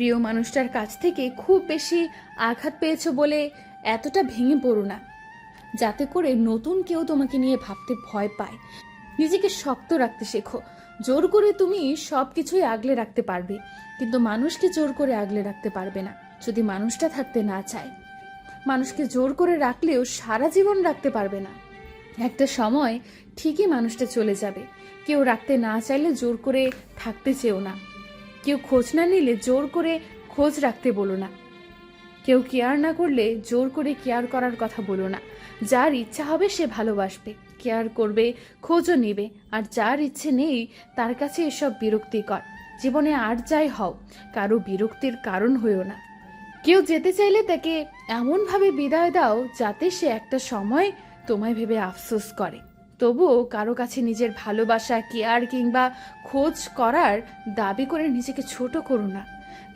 প্রিয় মানুষটার কাছ থেকে খুব বেশি আঘাত পেয়েছ বলে এতটা ভেঙে পড়ো না। যাতে করে নতুন কেউ তোমাকে নিয়ে ভাবতে ভয় পায়। নিজেকে শক্ত রাখতে শেখো। জোর করে তুমি সব কিছুই আগলে রাখতে পারবে। কিন্তু মানুষকে জোর করে আগলে রাখতে পারবে না, যদি মানুষটা থাকতে না চায়। মানুষকে জোর করে রাখলেও সারা জীবন রাখতে পারবে না। একটা সময় ঠিকই মানুষটা চলে যাবে। কেউ রাখতে না চাইলে জোর করে থাকতে চেও না। কেউ খোঁজ না নিলে জোর করে খোঁজ রাখতে বলো না। কেউ কেয়ার না করলে জোর করে কেয়ার করার কথা বলো না। যার ইচ্ছা হবে সে ভালোবাসবে, কেয়ার করবে, খোঁজও নেবে, আর যার ইচ্ছে নেই, তার কাছে এসব বিরক্তিকর জীবনে আর যাই হও, কারও বিরক্তির কারণ হয়েও না। কেউ যেতে চাইলে তাকে এমনভাবে বিদায় দাও যাতে সে একটা সময় তোমায় ভেবে আফসোস করে। তবুও কারও কাছে নিজের ভালোবাসা, কেয়ার কিংবা খোঁজ করার দাবি করে নিজেকে ছোট করো না।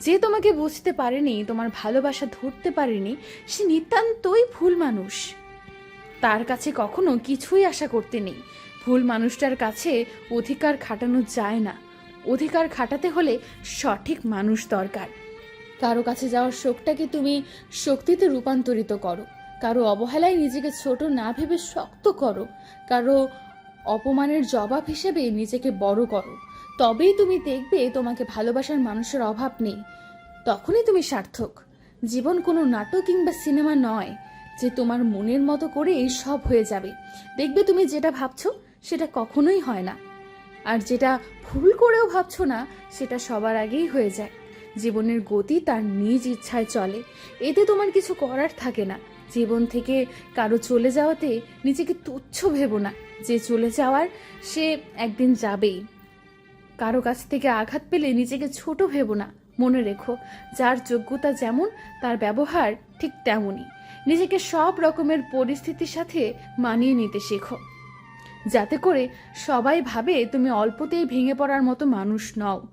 যে তোমাকে বুঝতে পারেনি, তোমার ভালোবাসা ধরতে পারেনি, সে নিতান্তই ভুল মানুষ। তার কাছে কখনো কিছুই আশা করতে নেই। ভুল মানুষটার কাছে অধিকার খাটানো যায় না। অধিকার খাটাতে হলে সঠিক মানুষ দরকার। কারও কাছে যাওয়ার শোকটাকে তুমি শক্তিতে রূপান্তরিত করো। কারও অবহেলায় নিজেকে ছোট না ভেবে শক্ত করো। কারও অপমানের জবাব হিসেবে নিজেকে বড় করো। তবেই তুমি দেখবে তোমাকে ভালোবাসার মানুষের অভাব নেই। তখনই তুমি সার্থক। জীবন কোনো নাটক কিংবা সিনেমা নয় যে তোমার মনের মতো করেই সব হয়ে যাবে। দেখবে তুমি যেটা ভাবছ সেটা কখনোই হয় না। আর যেটা ভুল করেও ভাবছ না সেটা সবার আগেই হয়ে যায়। জীবনের গতি তার নিজ ইচ্ছায় চলে। এতে তোমার কিছু করার থাকে না। জীবন থেকে কারও চলে যাওয়াতে নিজেকে তুচ্ছ ভেবো না। যে চলে যাওয়ার, সে একদিন যাবেই। কারও কাছ থেকে আঘাত পেলে নিজেকে ছোট ভেবো না। মনে রেখো, যার যোগ্যতা যেমন, তার ব্যবহার ঠিক তেমনই। নিজেকে সব রকমের পরিস্থিতির সাথে মানিয়ে নিতে শেখো। যাতে করে সবাই ভাবে তুমি অল্পতেই ভেঙে পড়ার মতো মানুষ নও।